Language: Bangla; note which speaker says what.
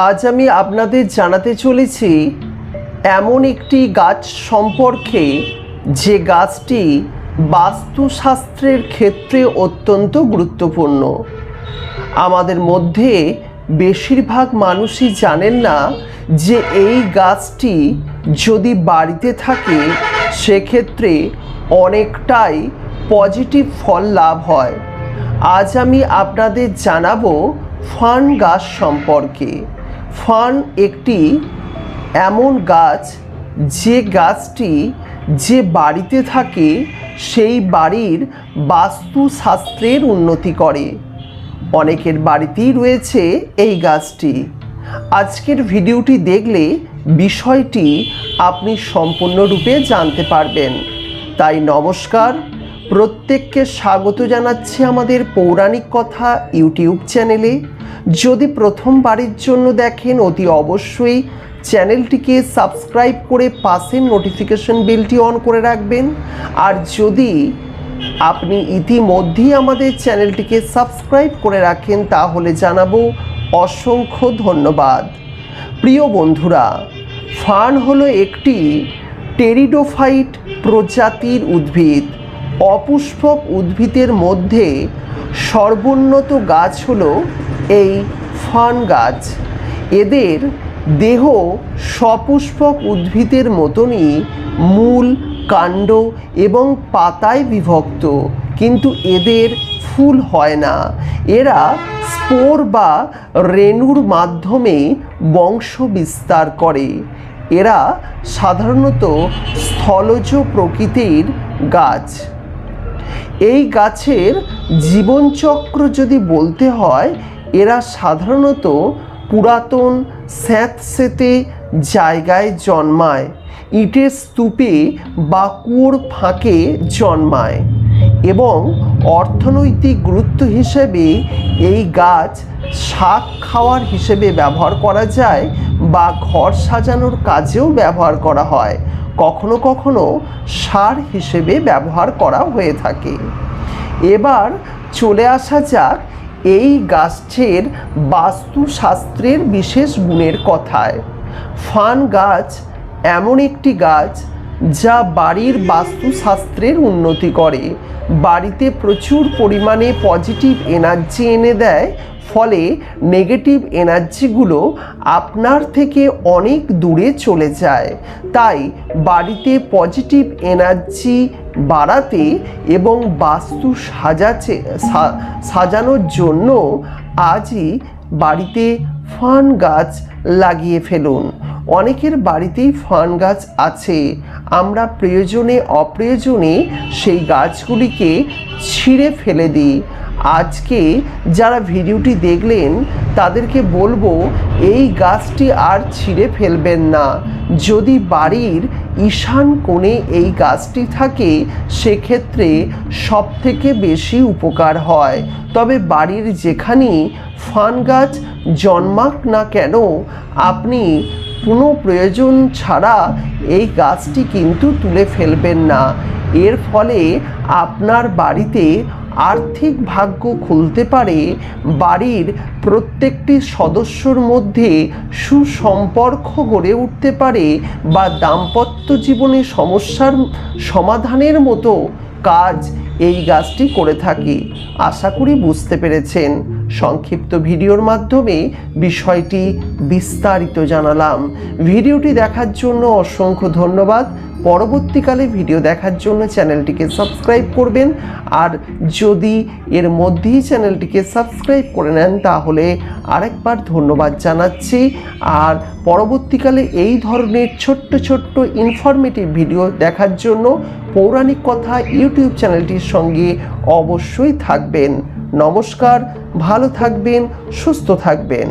Speaker 1: আজ আমি আপনাদের জানাতে চলেছি, এমন একটি গাছ সম্পর্কে যে গাছটি বাস্তুশাস্ত্রের ক্ষেত্রে অত্যন্ত গুরুত্বপূর্ণ। আমাদের মধ্যে বেশিরভাগ মানুষই জানেন না যে এই গাছটি যদি বাড়িতে থাকে, সেক্ষেত্রে অনেকটাই পজিটিভ ফল লাভ হয়। আজ আমি আপনাদের জানাব ফান গাছ সম্পর্কে। ফান একটি এমন গাছ, যে গাছটি যে বাড়িতে থাকে, সেই বাড়ির বাস্তুশাস্ত্রের উন্নতি করে। অনেকের বাড়িতেই রয়েছে এই গাছটি। আজকের ভিডিওটি দেখলে বিষয়টি আপনি সম্পূর্ণরূপে জানতে পারবেন। তাই নমস্কার প্রত্যেককে স্বাগত জানাচ্ছি আমাদের পৌরাণিক কথা ইউটিউব চ্যানেলে। যদি প্রথমবারের জন্য দেখেন, অতি অবশ্যই চ্যানেলটিকে সাবস্ক্রাইব করে পাশের নোটিফিকেশন বেলটি অন করে রাখবেন। আর যদি আপনি ইতিমধ্যেই আমাদের চ্যানেলটিকে সাবস্ক্রাইব করে রাখেন, তাহলে জানাব অসংখ্য ধন্যবাদ। প্রিয় বন্ধুরা ফার্ন হলো একটি টেরিডোফাইট প্রজাতির উদ্ভিদ। অপুষ্পক উদ্ভিদের মধ্যে সর্বোন্নত গাছ হলো এই ফান গাছ। এদের দেহ সপুষ্পক উদ্ভিদের মতনই মূল, কাণ্ড এবং পাতায় বিভক্ত। কিন্তু এদের ফুল হয় না। এরা স্পোর বা রেণুর মাধ্যমে বংশ বিস্তার করে। এরা সাধারণত স্থলজ প্রকৃতির গাছ। এই গাছের জীবনচক্র যদি বলতে হয়, এরা সাধারণত পুরাতন স্যাঁতসেঁতে জায়গায় জন্মায়। ইটের স্তূপে বা কুয়োর ফাঁকে জন্মায়। এবং অর্থনৈতিক গুরুত্ব হিসেবে এই গাছ শাক খাওয়ার হিসেবে ব্যবহার করা যায় বা ঘর সাজানোর কাজেও ব্যবহার করা হয়। কখনো কখনো সার হিসেবে ব্যবহার করা হয়ে থাকে। এবার চলে আসা যাক এই গাছের বাস্তুশাস্ত্রের বিশেষ গুণের কথায়। ফান গাছ এমন একটি গাছ যা বাড়ির বাস্তুশাস্ত্রের উন্নতি করে। বাড়িতে প্রচুর পরিমাণে পজিটিভ এনার্জি এনে দেয় ফলে নেগেটিভ এনার্জিগুলো আপনার থেকে অনেক দূরে চলে যায়। তাই বাড়িতে পজিটিভ এনার্জি বাড়াতে এবং বাস্তু সাজাচ্ছে সা- সাজানোর জন্য আজই বাড়িতে ফান গাছ লাগিয়ে ফেলুন। অনেকের বাড়িতেই ফান গাছ আছে। আমরা প্রয়োজনে অপ্রয়োজনে সেই গাছগুলিকে ছিঁড়ে ফেলে দিই। আজকে যারা ভিডিওটি দেখলেন, তাদেরকে বলব এই গাছটি আর ছিঁড়ে ফেলবেন না। যদি বাড়ির ঈশান কোণে এই গাছটি থাকে, সেক্ষেত্রে সব থেকে বেশি উপকার হয়। তবে বাড়ির যেখানেই ফান গাছ জন্মাক না কেন, আপনি কোনো প্রয়োজন ছাড়া এই গাছটি কিন্তু তুলে ফেলবেন না। এর ফলে আপনার বাড়িতে আর্থিক ভাগ্য খুলতে পারে বাড়ির প্রত্যেকটি সদস্যর মধ্যে সুসম্পর্ক গড়ে উঠতে পারে বা দাম্পত্য জীবনে সমস্যার সমাধানের মতো কাজ এই গাছটি করে থাকে। আশা করি বুঝতে পেরেছেন। সংক্ষিপ্ত ভিডিওর মাধ্যমে বিষয়টি বিস্তারিত জানালাম। ভিডিওটি দেখার জন্য অসংখ্য ধন্যবাদ। পরবর্তীকালে ভিডিও দেখার জন্য চ্যানেলটিকে সাবস্ক্রাইব করবেন। আর যদি এর মধ্যেই চ্যানেলটিকে সাবস্ক্রাইব করে নেন, তাহলে আরেকবার ধন্যবাদ জানাচ্ছি। আর পরবর্তীকালে এই ধরনের ছোট্ট ছোট্ট ইনফরমেটিভ ভিডিও দেখার জন্য পৌরাণিক কথা ইউটিউব চ্যানেলটির সঙ্গে অবশ্যই থাকবেন। নমস্কার, ভালো থাকবেন, সুস্থ থাকবেন।